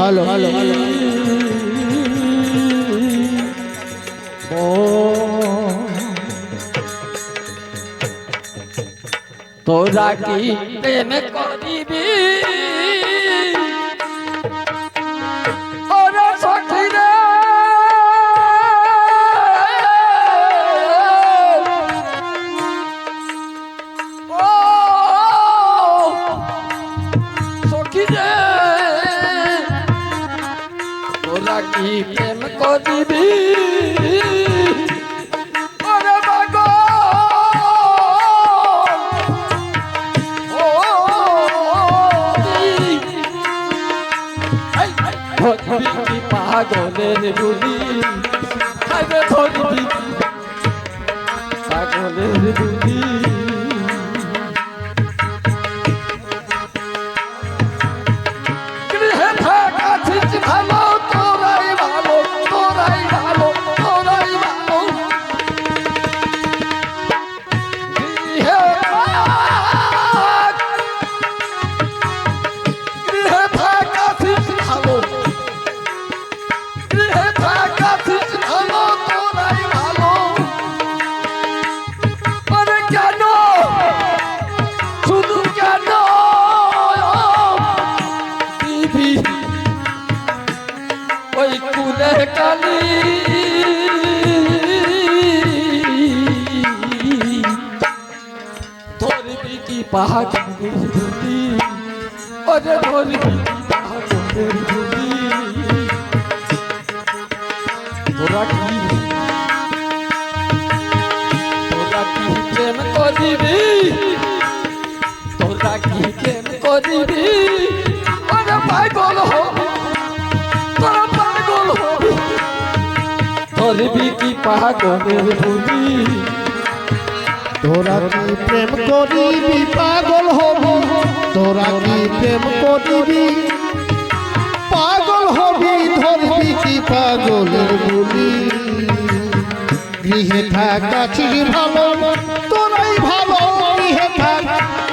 Hello hello তোরা কি প্রেম করিবি করিবি ওরে পাগল হবি তোরা কি প্রেম করিবি? পাগল হবি। তোরা কি প্রেম করিবি? পাগল হবি, ধরবি কি পাগলের গুলি গৃহে থাকাছিস ভালো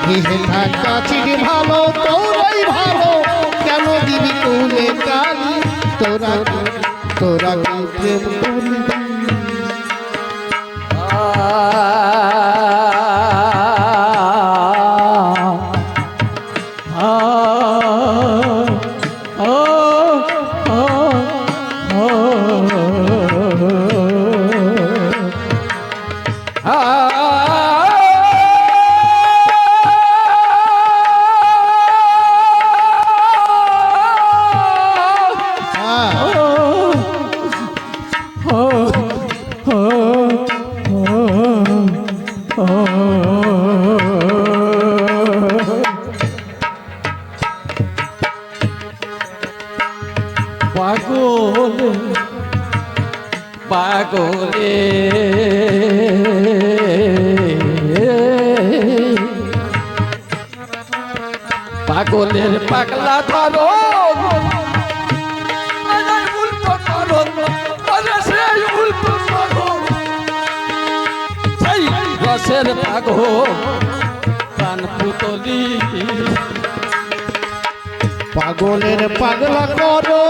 গৃহে থাকাছিস ভালো তোরাই কেন দিবি কুলে কালি তোরা তোরা প্রেম হ্যাঁ রসের পাগো প্রাণ পুতলি। পাগলের পাগলা করো।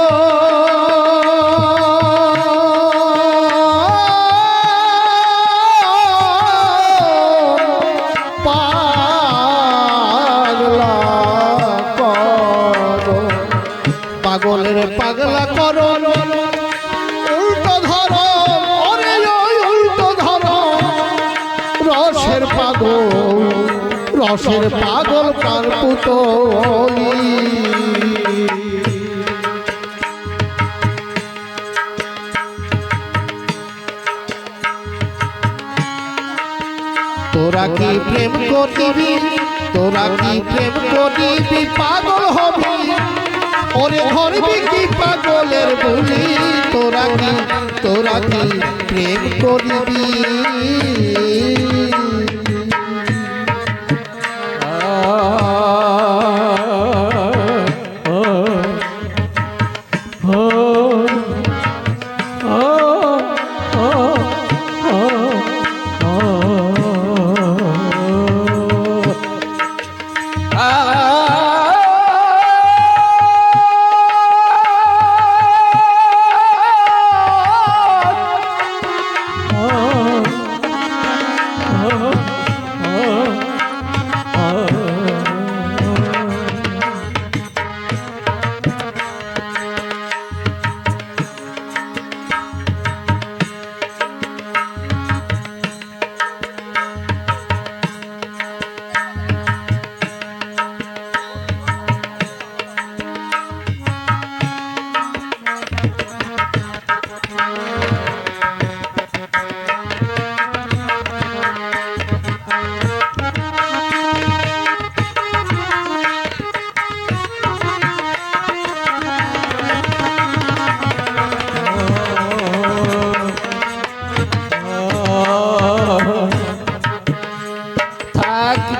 রসের পাগল পার পুতলি তোরা কি প্রেম করিবি? তোরা কি প্রেম করিবি? পাগল হবি? ওরে ধরবি কি পাগলের বলি তোরা কি তোরা কি প্রেম করিবি?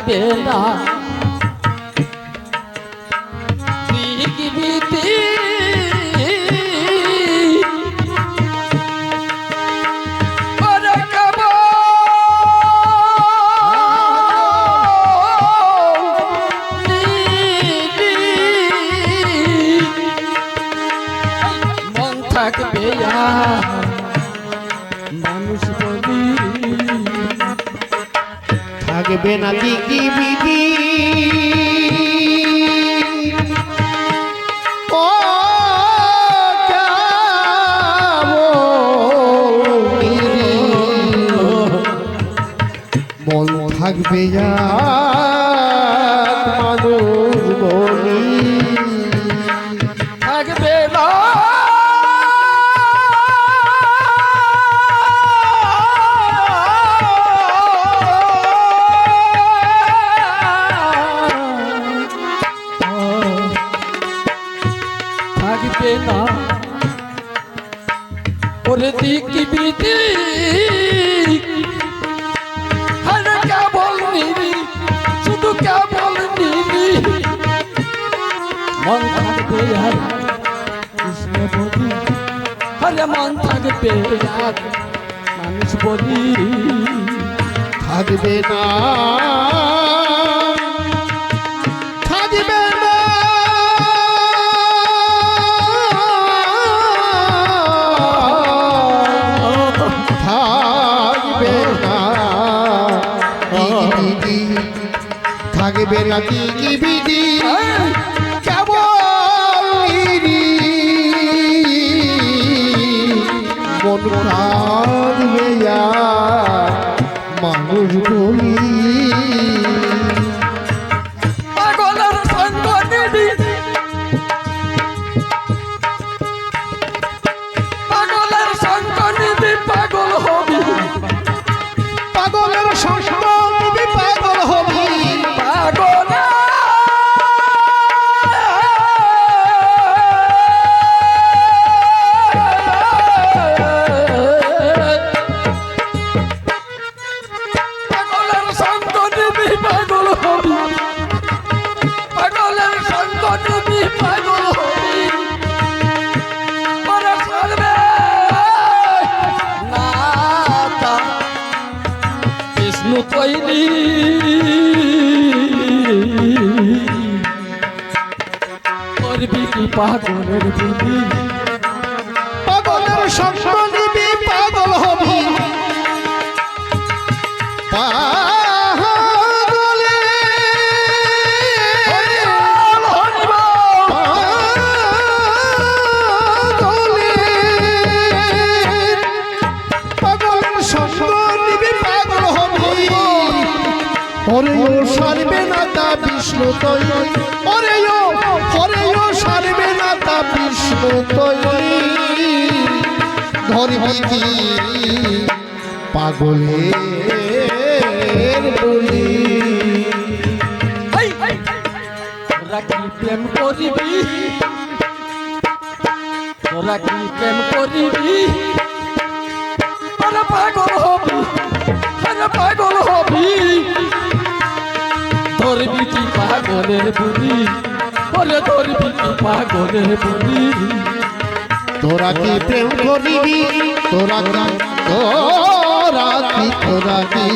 别 려. নাকি কি বিষ্ণু তৈরি। ওরে ও ওরে ও সারবে না তা বিষ্ণু তৈরি। ধরবি কি পাগলের বলি? তোরা কি প্রেম করিবি? তোরা কি প্রেম করিবি? পাগল হবি পাগল হবি। তোর বিটি পাগলের বুদ্ধি বলে তোর বিটি পাগলের বুদ্ধি তোরা কি প্রেম করিবি? তোরা কি তোরা কি তোরা কি?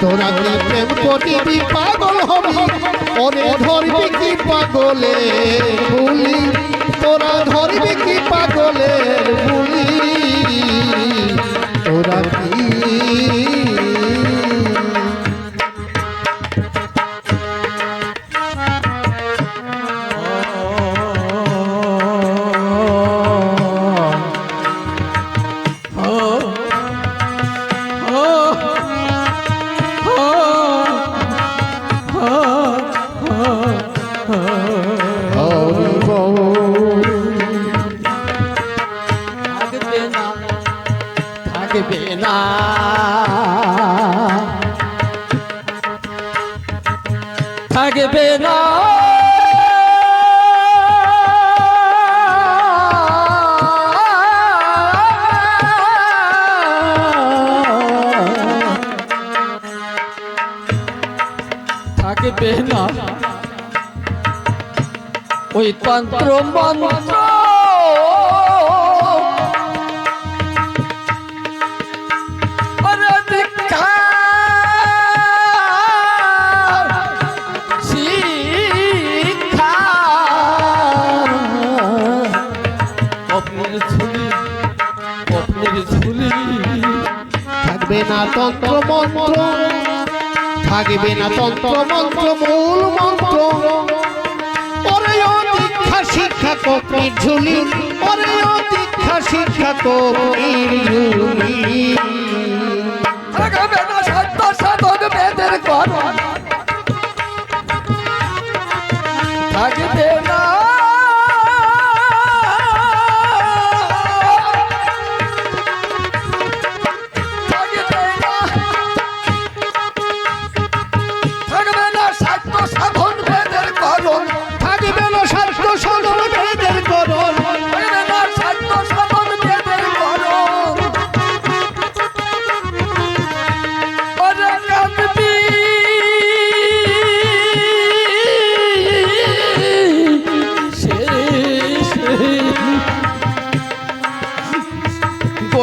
তোরা কি প্রেম করিবি? পাগল হবি? ওরে ধরবি কি পাগলে বুলি? তোরা ধরবি কি পাগলে বুলি? থাকবে না। থাকবে না। ওই তন্ত্র মন্ত্র তন্ত্র মন্ত্র থাকবে না তন্ত্র মন্ত্র মূল মন্ত্র। ওরে ও দীক্ষা শিক্ষা কপির ঝুলি। ওরে ও দীক্ষা শিক্ষা কপির ঝুলি। থাকবে না সত্য সাধক বেদের কর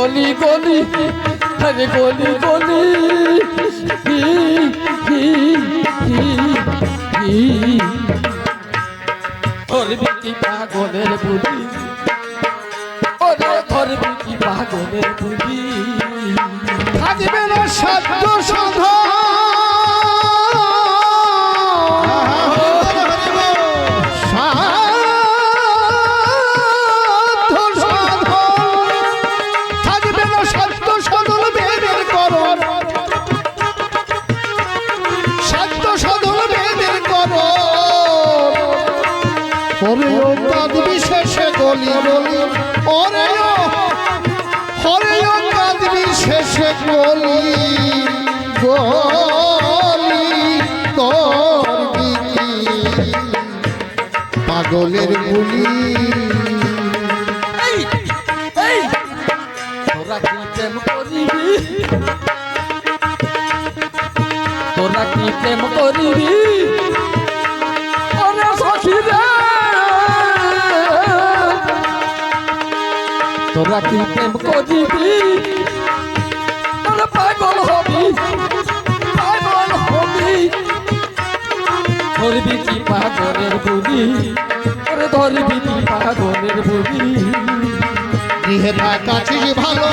গলি গলি আরে গলি গলি হি, হি, হি, হি। ধরবি কি পাগলের বুদ্ধি ওরে ধরবি কি পাগলের বুদ্ধি থাকবে না সাধ্য সাধন বিশেষে গলি গলি ওরে ও হরে ও কাদ বিশেষে গলি কি? পাগলের এই, তোরা কি প্রেম করিবি? তোরা কি প্রেম করিবি? তোরা কি প্রেম করিবি পাগল হবি পাগল হবি। ধরবি কি পাগলের বুড়ি ওরে ধরবি কি পাগলের বুড়ি গৃহে থাকা ভালো।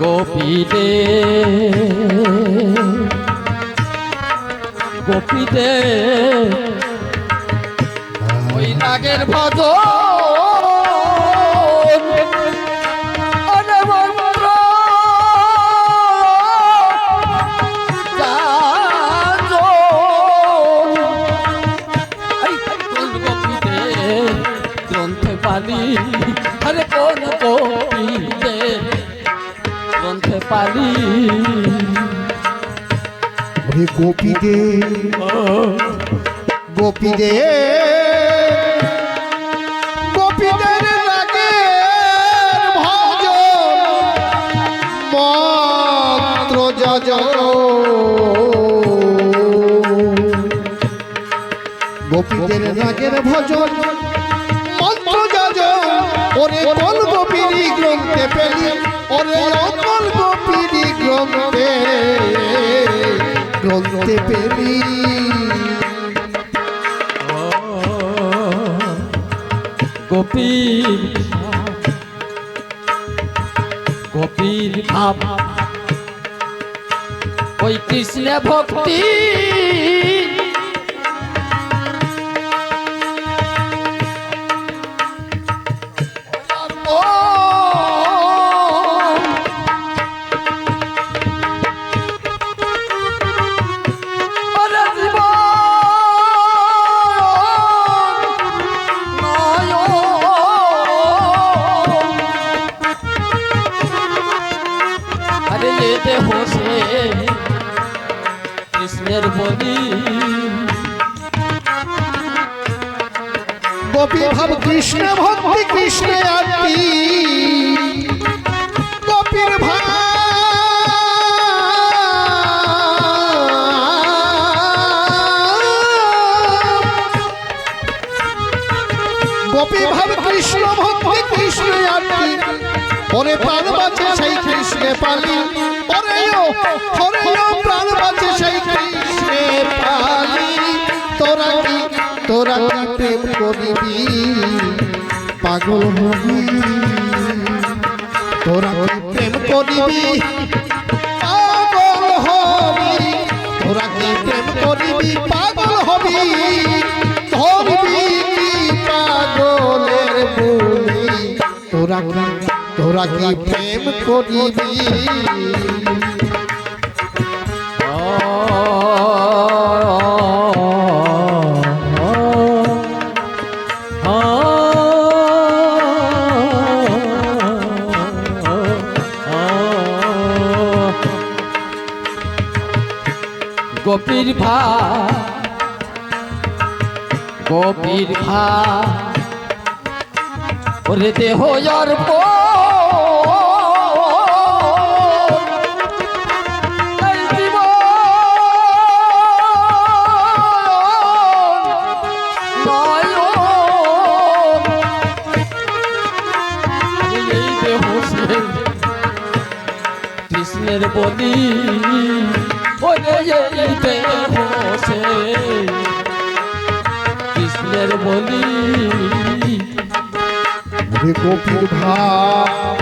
গোপীদের গোপীদের ওই নাগের ভজ গ্রন্থে পালি ওরে গোপীদে গোপীদে গোপীদের লাগে ভজ মন্ত্র যজ গোপীদের রাগের ভজন, মন্ত্র যজ ওরে কোন গোপীরি গ্রন্থে পেলি, ওরে অকল গোপীরি গ্রন্থে গ্রন্থে প্রেমী। গোপীর গোপীর ভাব। ওই কৃষ্ণ ভক্তি। তোরা প্রেম করিবি পাগল হবি। তোরা প্রেম করিবি? পাগল হবি। তোরা প্রেম করিবি? পাগল হবি। ধরবি পাগলের বলি? তোরা তোরা কি প্রেম করিবি? ভা গোপীর ভা ওরে দেহ অর্প কৃষ্ণের বলি। এই দেহ সে কৃষ্ণের বলি। গোপীর ভাব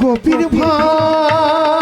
গোপীর ভাব।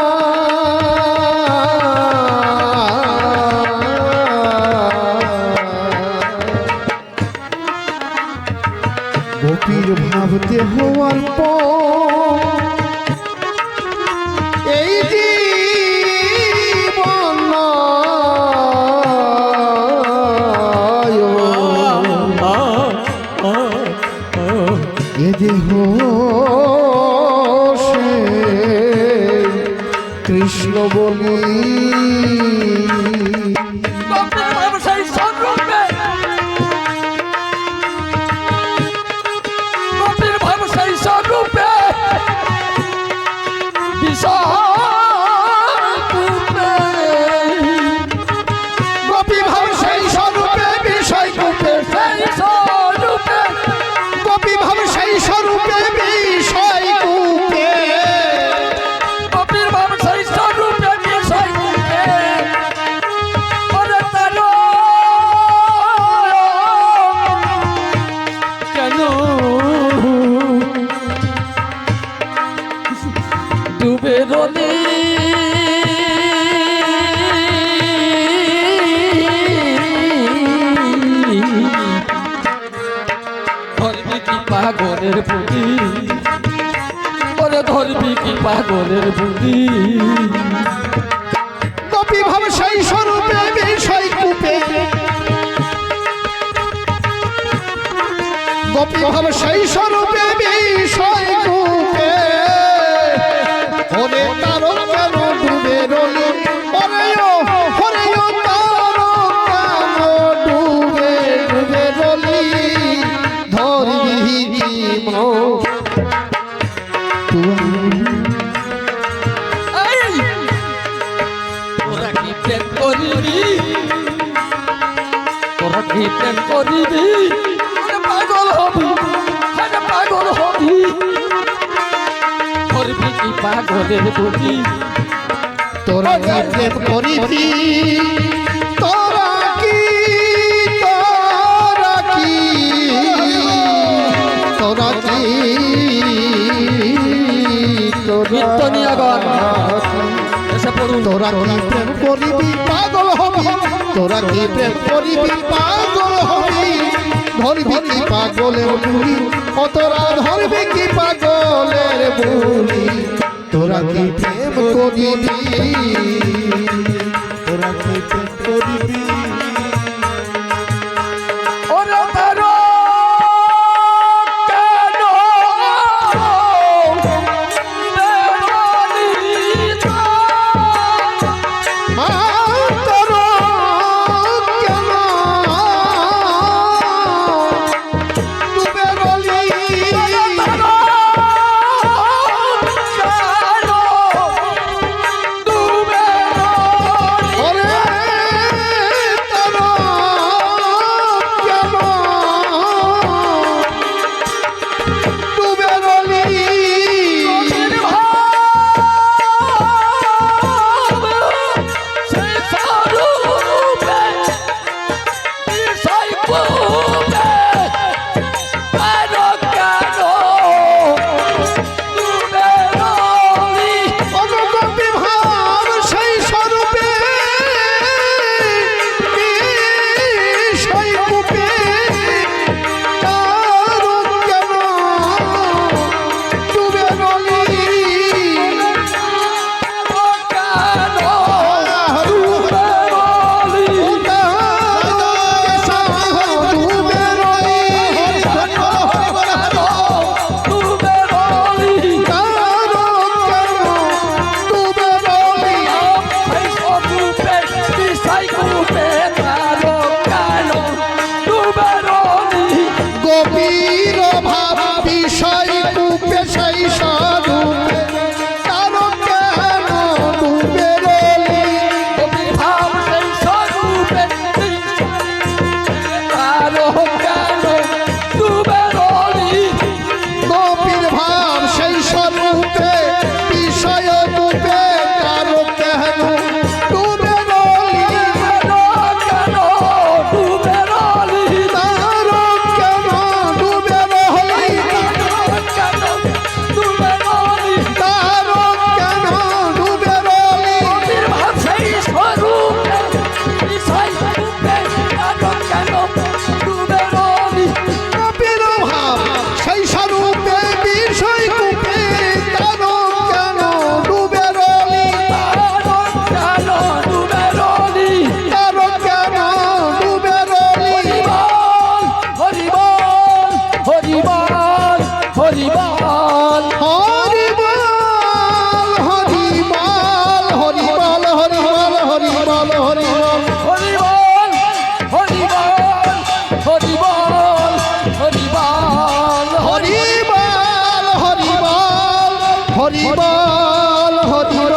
রাতের পড়ি তোরা রাতের পড়ি তোরা কি? তোরা কি? তোরা কি? তোরা কি প্রেম করিবি পাগল হবি। তোরা কি প্রেম করিবি পাগল হবি। ধরবি কি পাগলের বুড়ি অতরা ধরবি কি পাগলের বুড়ি তোরা কি প্রেম করিনি তোরা কি